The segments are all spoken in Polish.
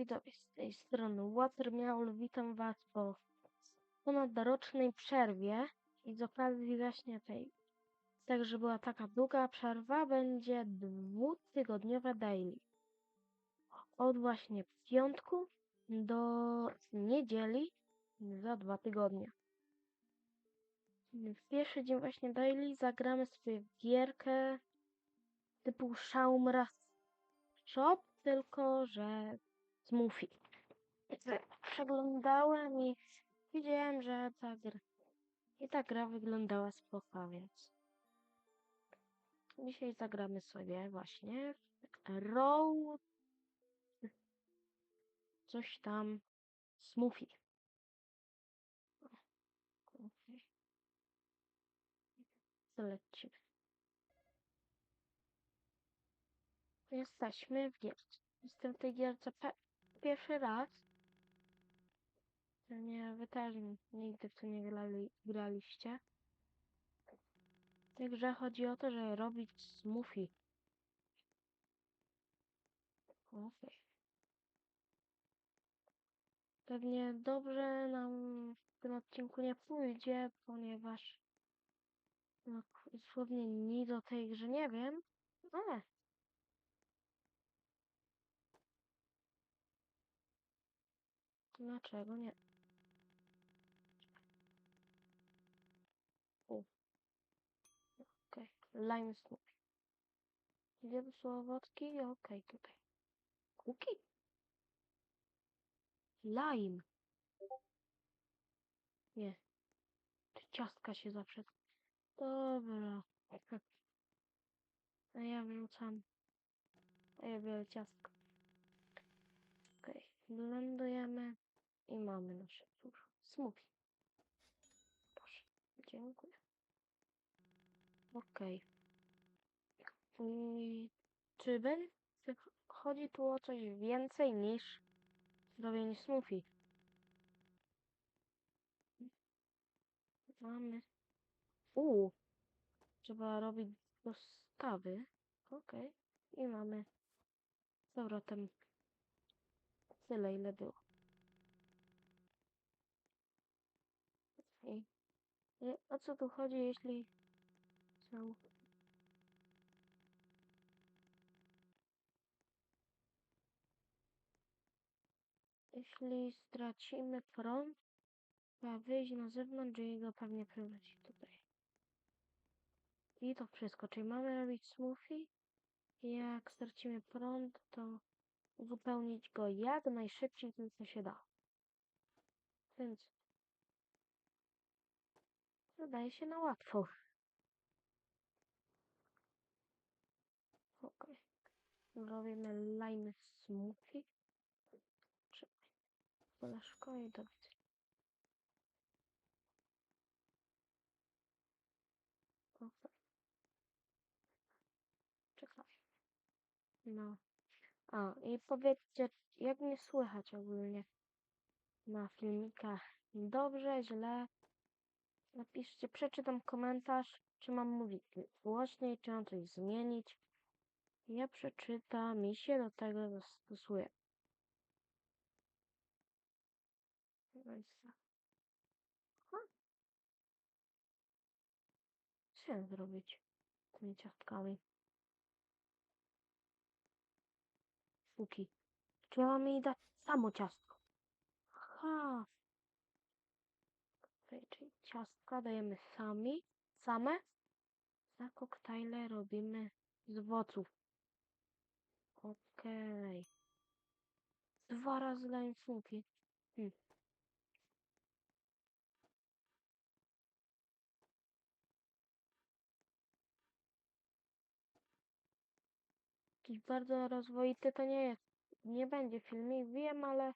widzowie, z tej strony Watermiaul, witam was po ponadrocznej przerwie i z okazji właśnie tej, tak że była taka długa przerwa, będzie dwutygodniowe daily. Od właśnie piątku do niedzieli za dwa tygodnie. W pierwszy dzień właśnie daily zagramy sobie gierkę typu Shaumra Shop, tylko że smoothie. Przeglądałem i widziałem, że ta gra, i ta gra wyglądała spoko, więc dzisiaj zagramy sobie właśnie w Road coś tam smoothie. Okej. To lecimy. Jesteśmy w gierce. Jestem w tej gierce pierwszy raz. Nie, wy też nigdy w to nie grali, graliście. Także chodzi o to, że robić smoothie. Okej. Pewnie dobrze nam w tym odcinku nie pójdzie, ponieważ no, dosłownie nic o tej grze nie wiem. Ale dlaczego nie? U. Okej, lime smoothie. Gdzie są owocki? Okej, tutaj. Kuki? Lime. Nie. Czy ciastka się zawsze... Dobra. A ja wrzucam. A ja biorę ciastko. Okej. Blendujemy. Nasze cóż. Smoothie. Proszę. Dziękuję. Okej. I czy będzie... Chodzi tu o coś więcej niż robienie smoothie. Mamy. U. Trzeba robić dostawy. Okej. I mamy z powrotem tyle, ile było. I o co tu chodzi, jeśli są... Jeśli stracimy prąd, trzeba wyjść na zewnątrz i go pewnie przywrócić tutaj. I to wszystko, czyli mamy robić smoothie. Jak stracimy prąd, to uzupełnić go jak najszybciej, tylko się da. Więc wydaje się na łatwo. Okej. Robimy lime smoothie. Trzymaj. Koleżko i do. Okej. Czekaj. No. A, i powiedzcie, jak mnie słychać ogólnie na filmikach. Dobrze, źle. Napiszcie, przeczytam komentarz, czy mam mówić głośniej, czy mam coś zmienić. Ja przeczytam i się do tego zastosuję. I co? Zrobić tymi ciastkami? Fuki. Czy ja mam jej dać samo ciastko? Ha. Ciastka dajemy sami, same. Za koktajle robimy z owoców. Okej. Dwa razy lime smoothie. Hmm. Jakiś bardzo rozwoity to nie jest. Nie będzie filmik, wiem, ale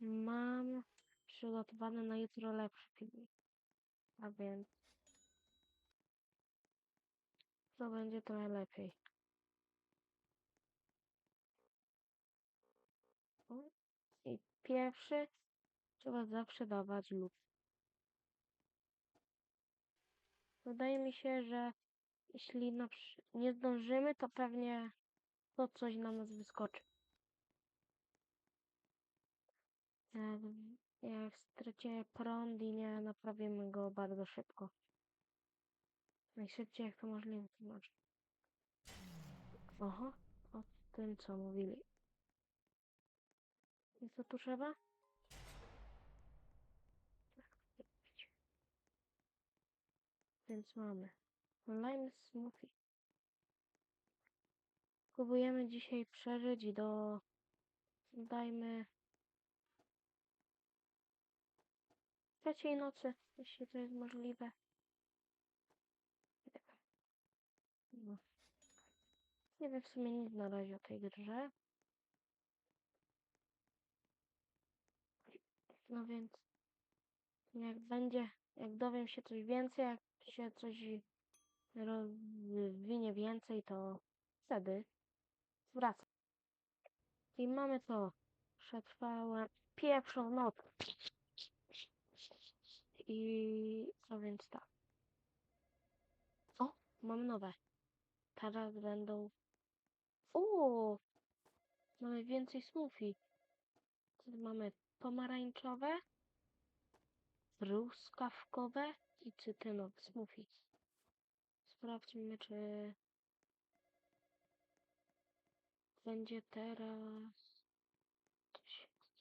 mam przygotowany na jutro lepszy filmik. A więc to będzie trochę lepiej. O, I pierwszy trzeba zawsze dawać lub. Wydaje mi się, że jeśli nie zdążymy, to pewnie to coś na nas wyskoczy. Jak, straciłem prąd i nie naprawimy go bardzo szybko. Najszybciej jak to możliwe, to. Oho, o tym co mówili. I co tu trzeba? Więc mamy lime smoothie. Próbujemy dzisiaj przeżyć do dajmy trzeciej nocy, jeśli to jest możliwe. Nie wiem. No. Nie wiem w sumie nic na razie o tej grze. No więc jak będzie, jak dowiem się coś więcej, jak się coś rozwinie więcej, to wtedy wracam. I mamy to. Przetrwałem pierwszą noc. I co więc tak. O, mam nowe. Teraz będą. O! Mamy więcej smoothie. Mamy pomarańczowe, truskawkowe i cytrynowe smoothie. Sprawdźmy, czy będzie teraz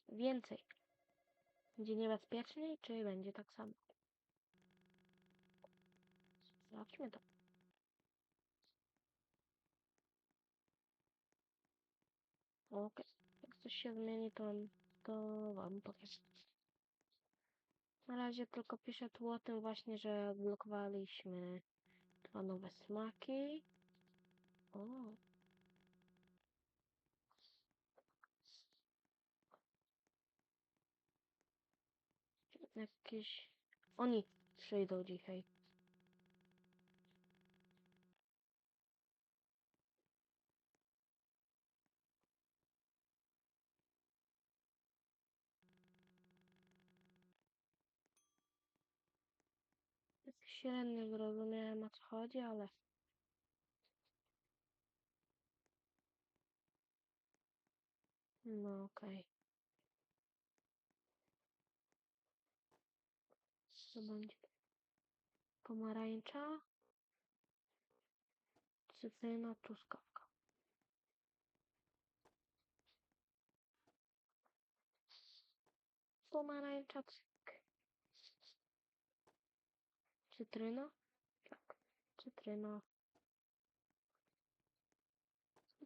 więcej. Będzie niebezpieczniej, czy będzie tak samo? Sprawdźmy to. Okej, jak coś się zmieni, to, to wam powiem. Na razie tylko piszę tu o tym właśnie, że odblokowaliśmy dwa nowe smaki. O. Jakieś... Oni przyjdą dzisiaj. Tak średnio o co chodzi, ale... No okej. Co? Pomarańcza. Cytryna, truskawka. Pomarańcza, cyk. Cytryna? Tak. Cytryna.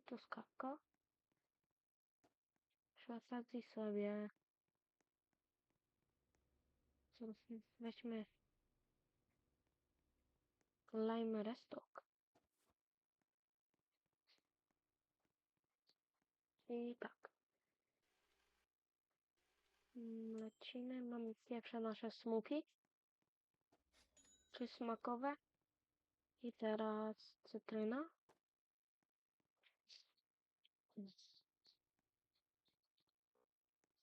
Truskawka. Przesadzić sobie. Zaraz Weźmy lime restock. I tak. Mm, Lecimy. Mamy pierwsze nasze smoothie. Czy smakowe. I teraz cytryna.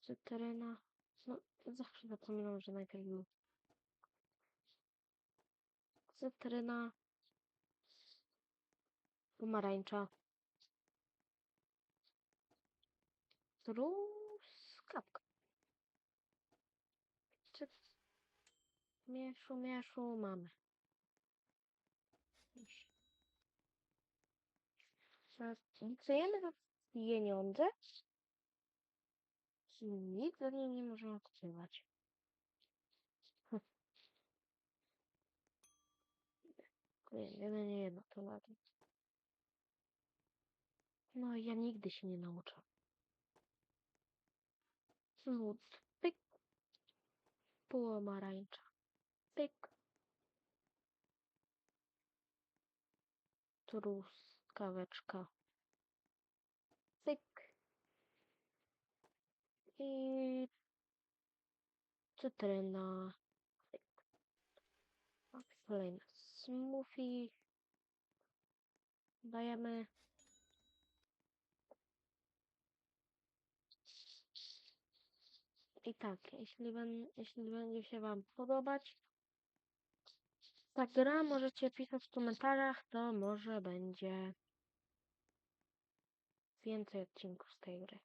Cytryna. No, zawsze zapominam, że najpierw był. Cytryna. Pomarańcza. Truskawka. Czy... Mieszu, mieszu mamy. Licyjemy za pieniądze. Nic za nie nie możemy odkrywać. Hm. Nie, jedno to ładnie. No ja nigdy się nie nauczę. Wód, pyk. Pomarańcza, pyk. Truskaweczka, pyk. I cytryna, Kolejne smoothie. Dajemy. I tak, jeśli, ben, jeśli będzie się Wam podobać ta gra, możecie pisać w komentarzach, to może będzie więcej odcinków z tej gry.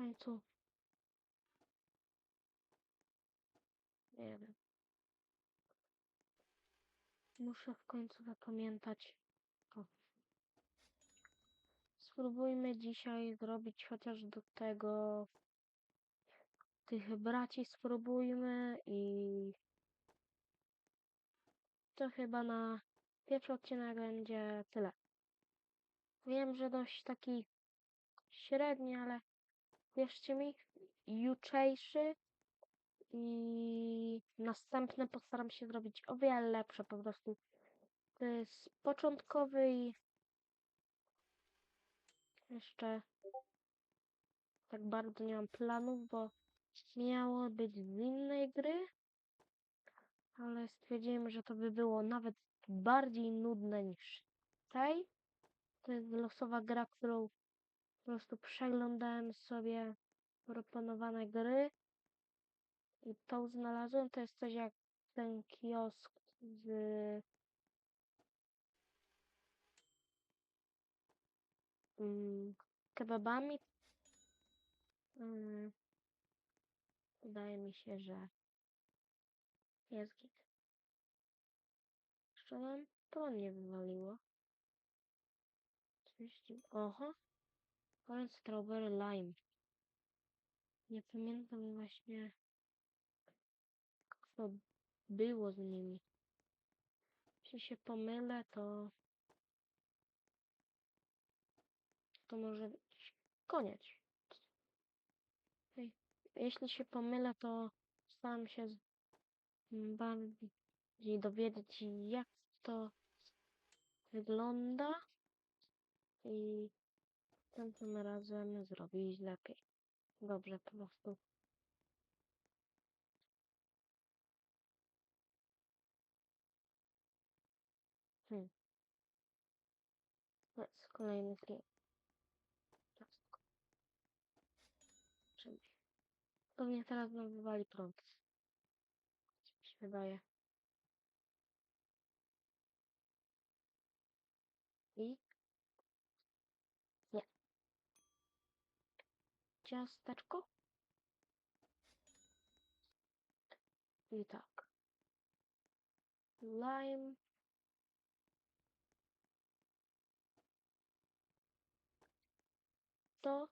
Końcu. Nie wiem. Muszę w końcu zapamiętać. O. Spróbujmy dzisiaj zrobić chociaż do tego tych braci spróbujmy i to chyba na pierwszy odcinek będzie tyle. Wiem, że dość taki średni, ale wierzcie mi, jutrzejszy i następne postaram się zrobić o wiele lepsze po prostu. To jest początkowy i jeszcze tak bardzo nie mam planów, bo miało być z innej gry, ale stwierdziłem, że to by było nawet bardziej nudne niż tej. To jest losowa gra, którą po prostu przeglądałem sobie proponowane gry i tą znalazłem. To jest coś jak ten kiosk z mm, kebabami. Mm, wydaje mi się, że jest git. Jeszcze nam to nie wywaliło. Oho. Orange Strawberry Lime. Nie pamiętam właśnie co było z nimi. Jeśli się pomylę, to to może być koniec. Jeśli się pomylę, to staram się bardziej dowiedzieć, jak to wygląda i następnym razem zrobić lepiej. Dobrze, po prostu. Hmm. Jest kolejny. Ciastko. Czymś. Pewnie teraz nam wywali prąd. Mi się wydaje. I? Nie. Ciasteczko? I tak. Lime. To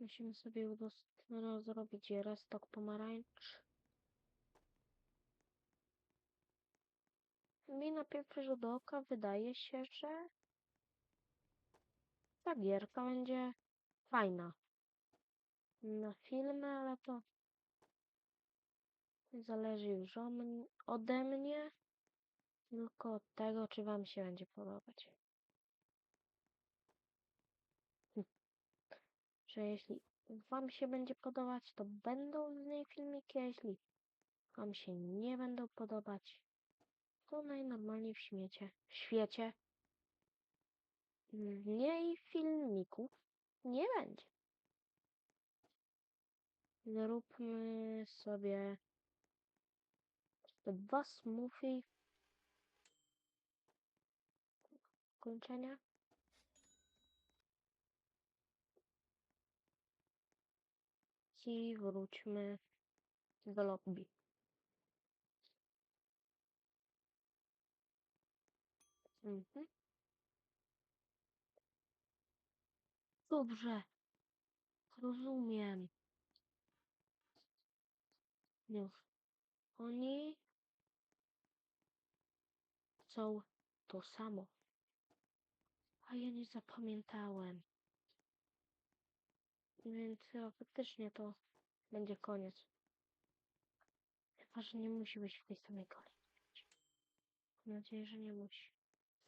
musimy sobie udos- no, zrobić restok pomarańcz. Mi na pierwszy rzut oka wydaje się, że ta gierka będzie fajna. Na filmy, ale to zależy już ode mnie, tylko od tego, czy wam się będzie podobać. Hm. Że jeśli wam się będzie podobać, to będą z niej filmiki, a jeśli wam się nie będą podobać, to najnormalniej w śmiecie, w świecie z niej filmików nie będzie. Zróbmy sobie dwa smoothie kończenia. I wróćmy do lobby. Mhm. Dobrze. Rozumiem. Już. Oni chcą to samo. A ja nie zapamiętałem. Więc chyba faktycznie to będzie koniec. Chyba, że nie musi być w tej samej kolejności. Mam nadzieję, że nie musi.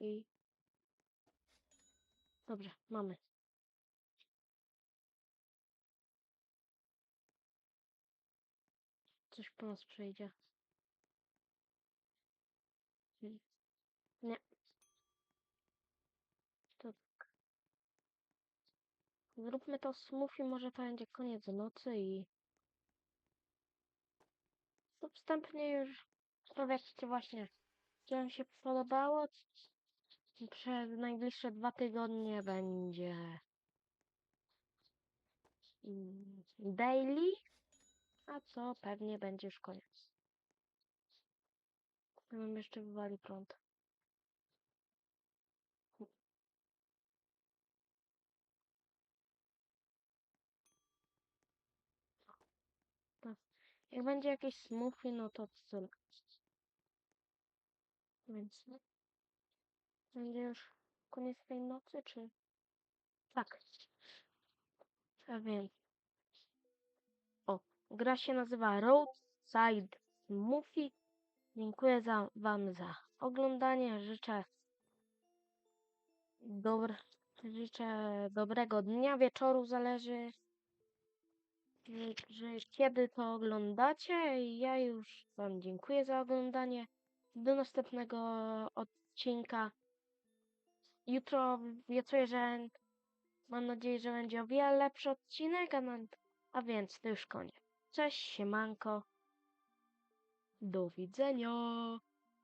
I... Dobrze, mamy. Coś po nas przejdzie. Nie. To tak. Zróbmy to smoothie, może to będzie koniec nocy i... To wstępnie już powiedzcie właśnie, czy wam się podobało. Przez najbliższe dwa tygodnie będzie daily, a co pewnie będzie już koniec. Nam jeszcze wywali prąd. Tak. Jak będzie jakieś smoothie, no to co? Więc no. będzie już koniec tej nocy, czy? Tak. A więc. Gra się nazywa Roadside Smoothie. Dziękuję za, Wam za oglądanie. Życzę dobr, życzę dobrego dnia, wieczoru, zależy, że, że kiedy to oglądacie. Ja już Wam dziękuję za oglądanie. Do następnego odcinka. Jutro obiecuję, że mam nadzieję, że będzie o wiele lepszy odcinek, a, na, a więc to już koniec. Cześć, siemanko. Do widzenia.